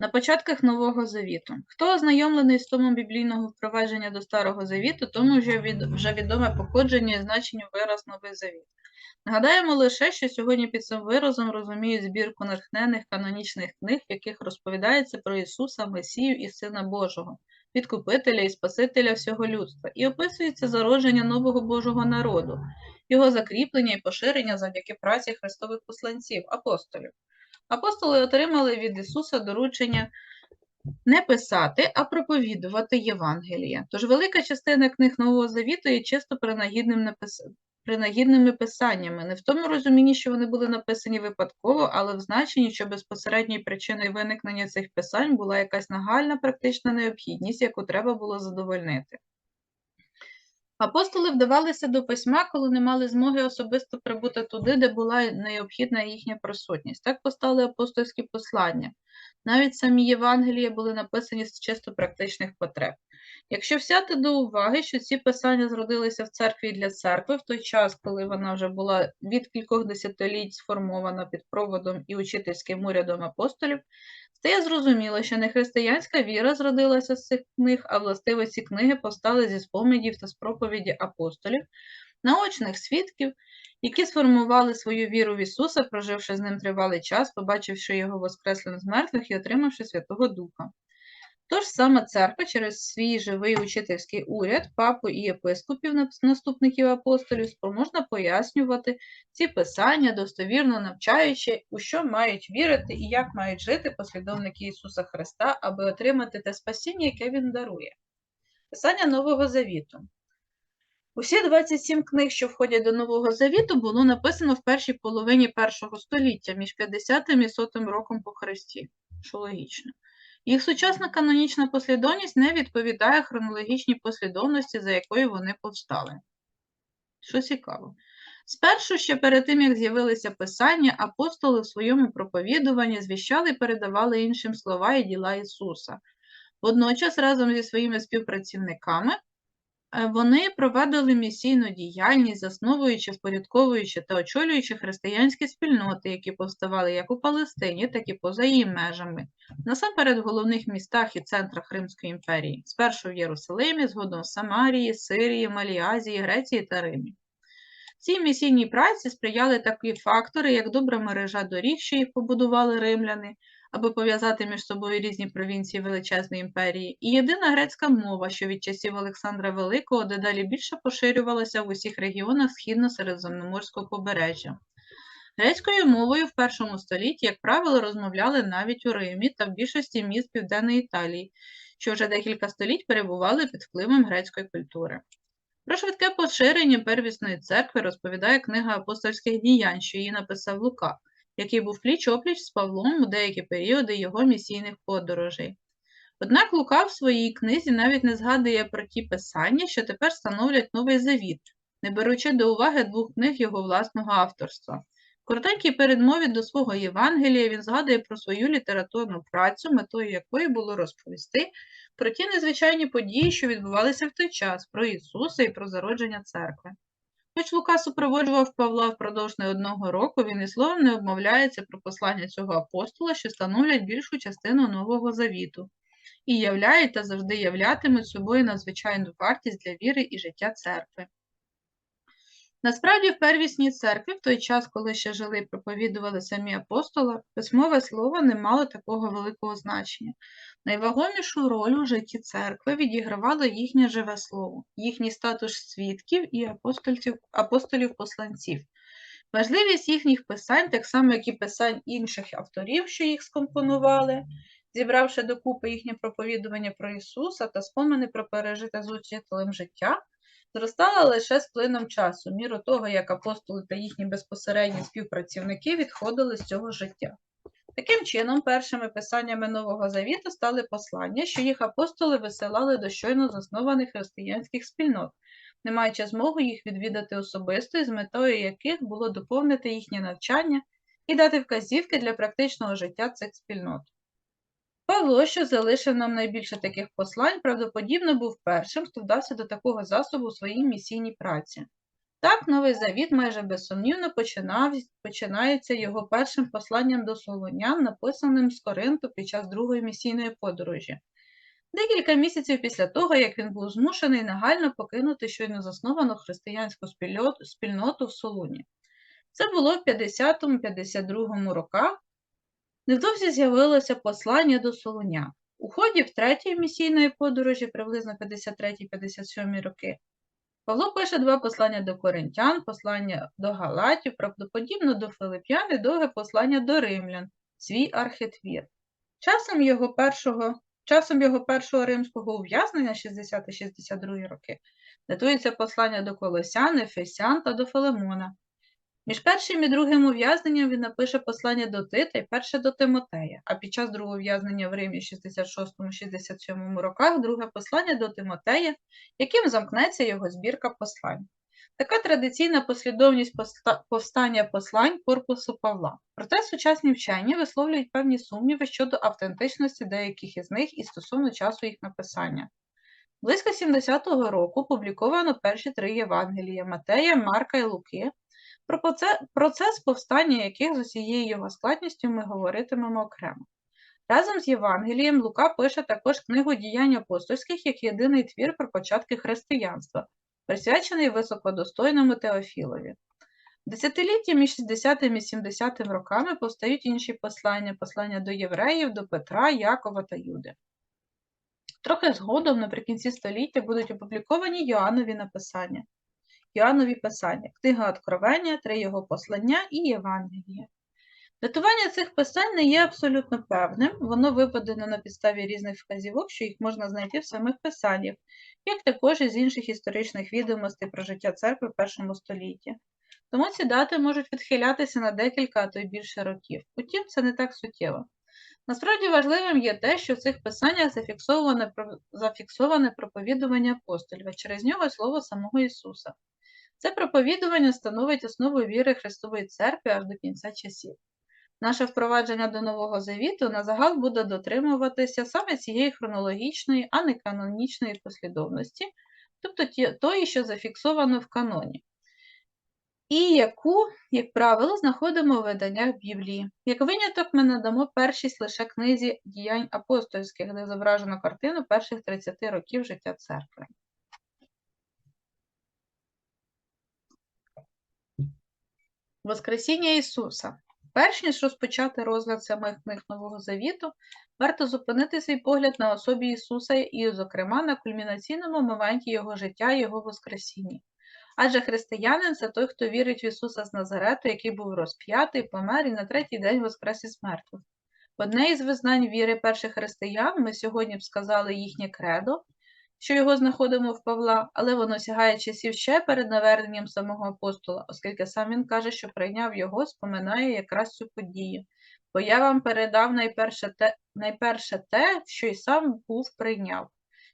На початках Нового Завіту. Хто ознайомлений з томом біблійного впровадження до Старого Завіту, тому вже, від, вже відоме походження і значення вираз Новий Завіт. Нагадаємо лише, що сьогодні під цим виразом розуміють збірку натхнених канонічних книг, в яких розповідається про Ісуса, Месію і Сина Божого, Відкупителя і Спасителя всього людства, і описується зародження нового Божого народу, його закріплення і поширення завдяки праці Христових посланців, апостолів. Апостоли отримали від Ісуса доручення не писати, а проповідувати Євангелія. Тож велика частина книг Нового Завіту є чисто принагідним принагідними писаннями, не в тому розумінні, що вони були написані випадково, але в значенні, що безпосередньою причиною виникнення цих писань була якась нагальна практична необхідність, яку треба було задовольнити. Апостоли вдавалися до письма, коли не мали змоги особисто прибути туди, де була необхідна їхня присутність. Так постали апостольські послання. Навіть самі Євангелії були написані з чисто практичних потреб. Якщо взяти до уваги, що ці писання зродилися в церкві для церкви в той час, коли вона вже була від кількох десятиліть сформована під проводом і учительським урядом апостолів, стає зрозуміло, що не християнська віра зродилася з цих книг, а властиво ці книги постали зі спомідів та з проповіді апостолів, наочних свідків, які сформували свою віру в Ісуса, проживши з ним тривалий час, побачивши його воскреслим з мертвих і отримавши Святого Духа. Тож саме церква через свій живий учительський уряд, папу і єпископів, наступників апостолів, спроможна пояснювати ці писання, достовірно навчаючи, у що мають вірити і як мають жити послідовники Ісуса Христа, аби отримати те спасіння, яке Він дарує. Писання Нового Завіту. Усі 27 книг, що входять до Нового Завіту, було написано в першій половині першого століття між 50 і 100 роком по Христі, що логічно. Їх сучасна канонічна послідовність не відповідає хронологічній послідовності, за якою вони повстали. Що цікаво. Спершу, ще перед тим, як з'явилися писання, апостоли в своєму проповідуванні звіщали і передавали іншим слова і діла Ісуса. Водночас, разом зі своїми співпрацівниками, вони провадили місійну діяльність, засновуючи, впорядковуючи та очолюючи християнські спільноти, які повставали як у Палестині, так і поза її межами, насамперед в головних містах і центрах Римської імперії, спершу в Єрусалимі, згодом в Самарії, Сирії, Малій Азії, Греції та Римі. Цій місійній праці сприяли такі фактори, як добра мережа доріг, що їх побудували римляни, аби пов'язати між собою різні провінції величезної імперії, і єдина грецька мова, що від часів Олександра Великого дедалі більше поширювалася в усіх регіонах східно-середземноморського побережжя. Грецькою мовою в першому столітті, як правило, розмовляли навіть у Римі та в більшості міст Південної Італії, що вже декілька століть перебували під впливом грецької культури. Про швидке поширення первісної церкви розповідає книга апостольських діянь, що її написав Лука, який був пліч-опліч з Павлом у деякі періоди його місійних подорожей. Однак Лука в своїй книзі навіть не згадує про ті писання, що тепер становлять новий завіт, не беручи до уваги двох книг його власного авторства. В коротенькій передмові до свого Євангелія він згадує про свою літературну працю, метою якої було розповісти про ті незвичайні події, що відбувалися в той час, про Ісуса і про зародження церкви. Хоч Лука супроводжував Павла впродовж не одного року, він і словом не обмовляється про послання цього апостола, що становлять більшу частину Нового Завіту, і являють та завжди являтимуть собою надзвичайну вартість для віри і життя церкви. Насправді, в первісній церкві, в той час, коли ще жили і проповідували самі апостоли, письмове слово не мало такого великого значення. Найвагомішу роль у житті церкви відігравало їхнє живе слово, їхній статус свідків і апостолів-посланців. Важливість їхніх писань, так само, як і писань інших авторів, що їх скомпонували, зібравши докупи їхнє проповідування про Ісуса та спомини про пережите з учителем життя зростала лише з плином часу, міру того, як апостоли та їхні безпосередні співпрацівники відходили з цього життя. Таким чином, першими писаннями Нового Завіту стали послання, що їх апостоли висилали до щойно заснованих християнських спільнот, не маючи змоги їх відвідати особисто, з метою яких було доповнити їхнє навчання і дати вказівки для практичного життя цих спільнот. Павло, що залишив нам найбільше таких послань, правдоподібно був першим, хто вдався до такого засобу у своїй місійній праці. Так, Новий Завіт майже безсумнівно починав, починається його першим посланням до Солонян, написаним з Коринту під час другої місійної подорожі. Декілька місяців після того, як він був змушений нагально покинути щойно засновану християнську спільноту в Солуні. Це було в 50-52 роках. Невдовзі з'явилося послання до Солоня. У ході в третьої місійної подорожі, приблизно 53-57 роки, Павло пише два послання до коринтян, послання до Галатів, правдоподібно до Филип'ян і довге послання до римлян, свій архитвір. Часом його першого, часом його першого римського ув'язнення 60-62 роки датується послання до Колосян, Ефесян та до Филимона. Між першим і другим ув'язненням він напише послання до Тита і перше до Тимотея, а під час другого ув'язнення в Римі 66-67 роках друге послання до Тимотея, яким замкнеться його збірка послань. Така традиційна послідовність повстання послань корпусу Павла. Проте сучасні вчені висловлюють певні сумніви щодо автентичності деяких із них і стосовно часу їх написання. Близько 70-го року публіковано перші три Євангелія Матея, Марка і Луки, про процес повстання яких з усією його складністю ми говоритимемо окремо. Разом з Євангелієм Лука пише також книгу діянь апостольських як єдиний твір про початки християнства, присвячений високодостойному Теофілові. В десятилітті між 60 і 70 роками повстають інші послання, послання до євреїв, до Петра, Якова та Юди. Трохи згодом, наприкінці століття, будуть опубліковані Йоаннові написання. Йоаннові писання, книга Откровення, три його послання і Євангеліє. Датування цих писань не є абсолютно певним, воно виведено на підставі різних вказівок, що їх можна знайти в самих писаннях, як також і з інших історичних відомостей про життя церкви в першому столітті. Тому ці дати можуть відхилятися на декілька, а то й більше років. Утім, це не так суттєво. Насправді важливим є те, що в цих писаннях зафіксоване, зафіксоване проповідування апостолів, а через нього слово самого Ісуса. Це проповідування становить основу віри Христової Церкви аж до кінця часів. Наше впровадження до Нового Завіту на загал буде дотримуватися саме цієї хронологічної, а не канонічної послідовності, тобто тої, що зафіксовано в каноні, і яку, як правило, знаходимо у виданнях Біблії. Як виняток, ми надамо першість лише книзі діянь апостольських, де зображено картину перших 30 років життя церкви. Воскресіння Ісуса. Перш ніж розпочати розгляд самих книг Нового Завіту, варто зупинити свій погляд на особі Ісуса і, зокрема, на кульмінаційному моменті Його життя Його Воскресіння. Адже християнин це той, хто вірить в Ісуса з Назарету, який був розп'ятий, помер і на третій день воскрес із мертвих. Одне із визнань віри перших християн, ми сьогодні б сказали їхнє кредо, що його знаходимо в Павла, але воно сягає часів ще перед наверненням самого апостола, оскільки сам він каже, що прийняв його, споминає якраз цю подію. Бо я вам передав найперше те, найперше те, що й сам був прийняв,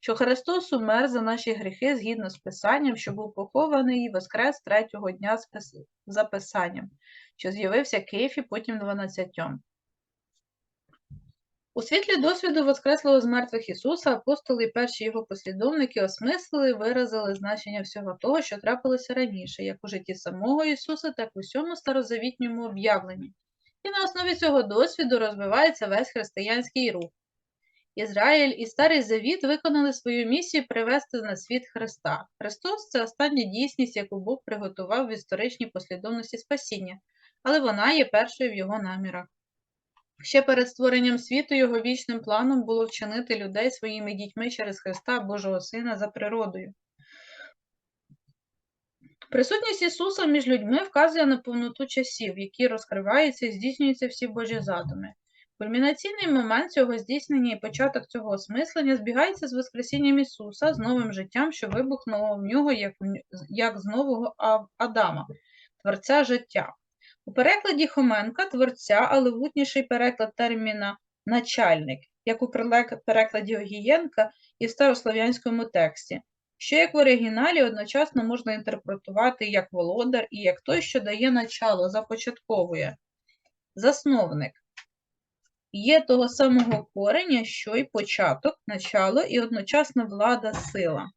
що Христос умер за наші гріхи згідно з Писанням, що був похований і воскрес третього дня за Писанням, що з'явився Києфі, потім дванадцятьом. У світлі досвіду Воскреслого з мертвих Ісуса апостоли і перші його послідовники осмислили і виразили значення всього того, що трапилося раніше, як у житті самого Ісуса, так і у всьому старозавітньому об'явленні. І на основі цього досвіду розвивається весь християнський рух. Ізраїль і Старий Завіт виконали свою місію привести на світ Христа. Христос це остання дійсність, яку Бог приготував в історичній послідовності спасіння, але вона є першою в його намірах. Ще перед створенням світу його вічним планом було вчинити людей своїми дітьми через Христа Божого Сина за природою. Присутність Ісуса між людьми вказує на повноту часів, які розкриваються і здійснюються всі Божі задуми. Кульмінаційний момент цього здійснення і початок цього осмислення збігається з Воскресінням Ісуса, з новим життям, що вибухнуло в нього як, як з нового Адама, Творця життя. У перекладі Хоменка творця, але влутніший переклад терміна начальник, як у перекладі Огієнка і в старослов'янському тексті, що як в оригіналі одночасно можна інтерпретувати як володар і як той, що дає начало, започатковує. Засновник є того самого кореня, що й початок, начало і одночасно влада, сила.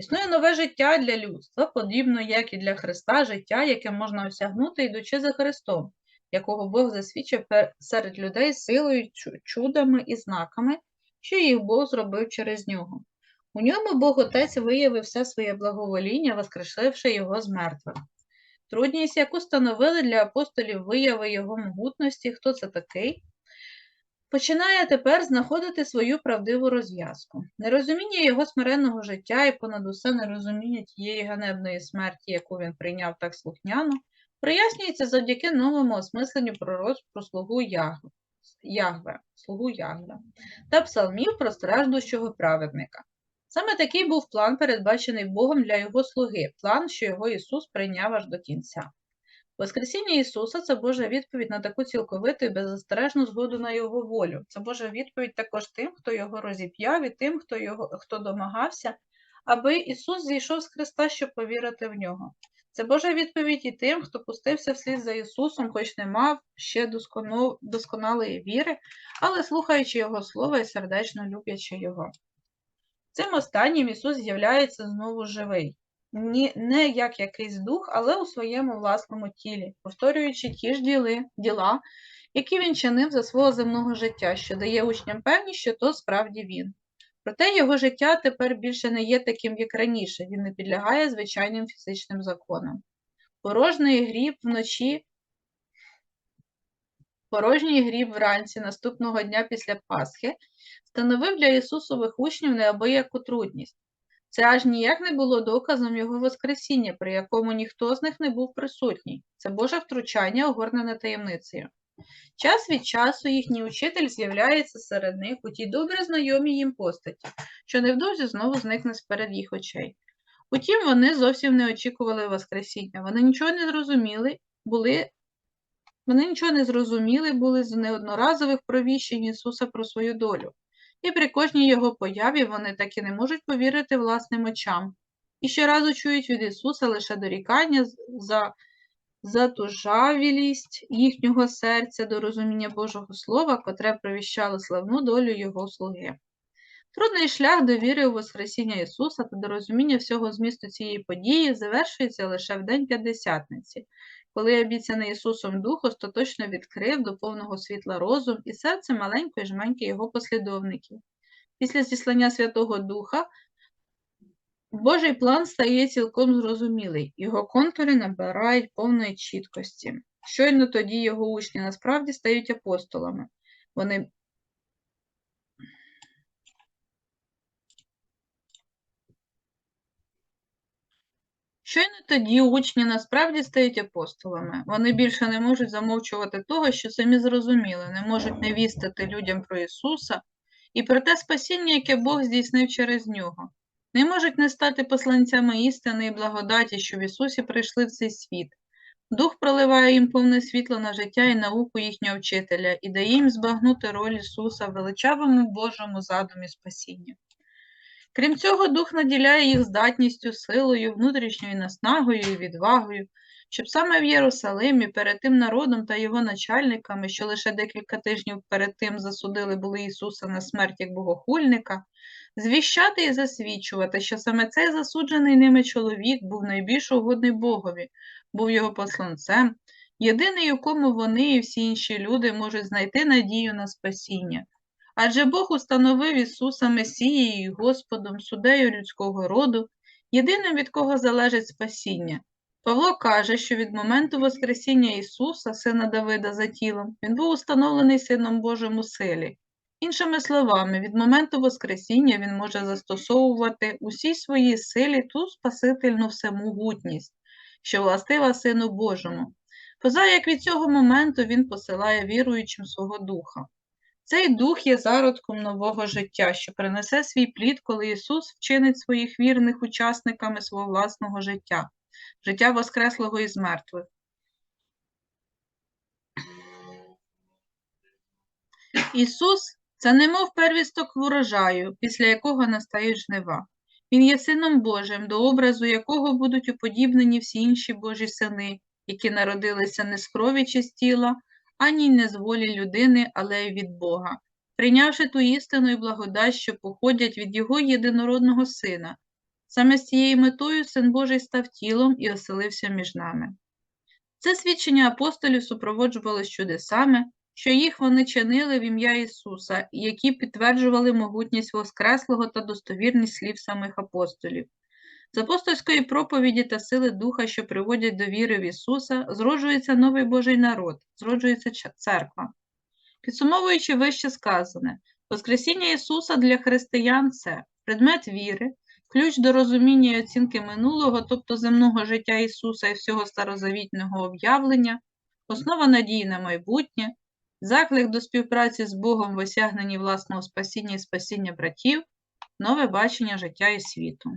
Існує нове життя для людства, подібно як і для Христа, життя, яке можна осягнути, йдучи за Христом, якого Бог засвідчив серед людей силою, чудами і знаками, що їх Бог зробив через нього. У ньому Бог Отець виявив все своє благовоління, воскрешивши його з мертвих. Трудність, яку становили для апостолів вияви його могутності, хто це такий, починає тепер знаходити свою правдиву розв'язку. Нерозуміння його смиренного життя і понад усе нерозуміння тієї ганебної смерті, яку він прийняв так слухняно, прояснюється завдяки новому осмисленню пророцтв про слугу Ягве, Ягве, слугу Ягве та псалмів про страждущого праведника. Саме такий був план, передбачений Богом для його слуги, план, що його Ісус прийняв аж до кінця. Воскресіння Ісуса це Божа відповідь на таку цілковиту і беззастережну згоду на Його волю. Це Божа відповідь також тим, хто його розіп'яв, і тим, хто, його, хто домагався, аби Ісус зійшов з Христа, щоб повірити в нього. Це Божа відповідь і тим, хто пустився вслід за Ісусом, хоч не мав ще досконалої віри, але слухаючи Його слова і сердечно люблячи Його. Цим останнім Ісус з'являється знову живий, Ні, не як якийсь дух, але у своєму власному тілі, повторюючи ті ж діли, діла, які він чинив за свого земного життя, що дає учням певність, що то справді він. Проте його життя тепер більше не є таким, як раніше, він не підлягає звичайним фізичним законам. Порожній гріб вночі, порожній гріб вранці наступного дня після Пасхи становив для Ісусових учнів неабияку трудність. Це аж ніяк не було доказом Його Воскресіння, при якому ніхто з них не був присутній. Це Боже втручання, огорнене таємницею. Час від часу їхній учитель з'являється серед них у тій добре знайомій їм постаті, що невдовзі знову зникне з-перед їх очей. Утім, вони зовсім не очікували Воскресіння. Вони нічого не зрозуміли, були вони нічого не зрозуміли були з неодноразових провіщень Ісуса про свою долю. І при кожній його появі вони так і не можуть повірити власним очам. І щоразу чують від Ісуса лише дорікання за затужавілість їхнього серця до розуміння Божого Слова, котре провіщало славну долю Його слуги. Трудний шлях довіри у Воскресіння Ісуса та до розуміння всього змісту цієї події завершується лише в День П'ятдесятниці, коли обіцяний Ісусом Дух остаточно відкрив до повного світла розум і серце маленької жменьки його послідовників. Після зіслання Святого Духа Божий план стає цілком зрозумілий, його контури набирають повної чіткості. Щойно тоді його учні насправді стають апостолами. Вони Щойно тоді учні насправді стають апостолами. Вони більше не можуть замовчувати того, що самі зрозуміли, не можуть не вістити людям про Ісуса і про те спасіння, яке Бог здійснив через нього. Не можуть не стати посланцями істини і благодаті, що в Ісусі прийшли в цей світ. Дух проливає їм повне світло на життя і науку їхнього вчителя і дає їм збагнути роль Ісуса в величавому Божому задумі спасіння. Крім цього, Дух наділяє їх здатністю, силою, внутрішньою наснагою і відвагою, щоб саме в Єрусалимі перед тим народом та його начальниками, що лише декілька тижнів перед тим засудили були Ісуса на смерть як богохульника, звіщати і засвідчувати, що саме цей засуджений ними чоловік був найбільш угодний Богові, був його посланцем, єдиний, у кому вони і всі інші люди можуть знайти надію на спасіння. Адже Бог установив Ісуса Месією і Господом, судею людського роду, єдиним, від кого залежить спасіння. Павло каже, що від моменту Воскресіння Ісуса, сина Давида за тілом, він був установлений Сином Божим у силі. Іншими словами, від моменту Воскресіння він може застосовувати усій своїй силі ту спасительну всемогутність, що властива Сину Божому. Поза як від цього моменту він посилає віруючим свого духа. Цей дух є зародком нового життя, що принесе свій плід, коли Ісус вчинить своїх вірних учасниками свого власного життя, життя Воскреслого із мертвих. Ісус це немов первісток врожаю, після якого настають жнива. Він є Сином Божим, до образу якого будуть уподібнені всі інші Божі сини, які народилися не з крові чи з тіла, ані не з волі людини, але й від Бога, прийнявши ту істину і благодать, що походять від Його єдинородного Сина. Саме з цією метою Син Божий став тілом і оселився між нами. Це свідчення апостолів супроводжувалось чудесами, що їх вони чинили в ім'я Ісуса, які підтверджували могутність Воскреслого та достовірність слів самих апостолів. З апостольської проповіді та сили Духа, що приводять до віри в Ісуса, зроджується новий Божий народ, зроджується церква. Підсумовуючи вище сказане, Воскресіння Ісуса для християн це предмет віри, ключ до розуміння і оцінки минулого, тобто земного життя Ісуса і всього старозавітнього об'явлення, основа надії на майбутнє, заклик до співпраці з Богом в осягненні власного спасіння і спасіння братів, нове бачення життя і світу.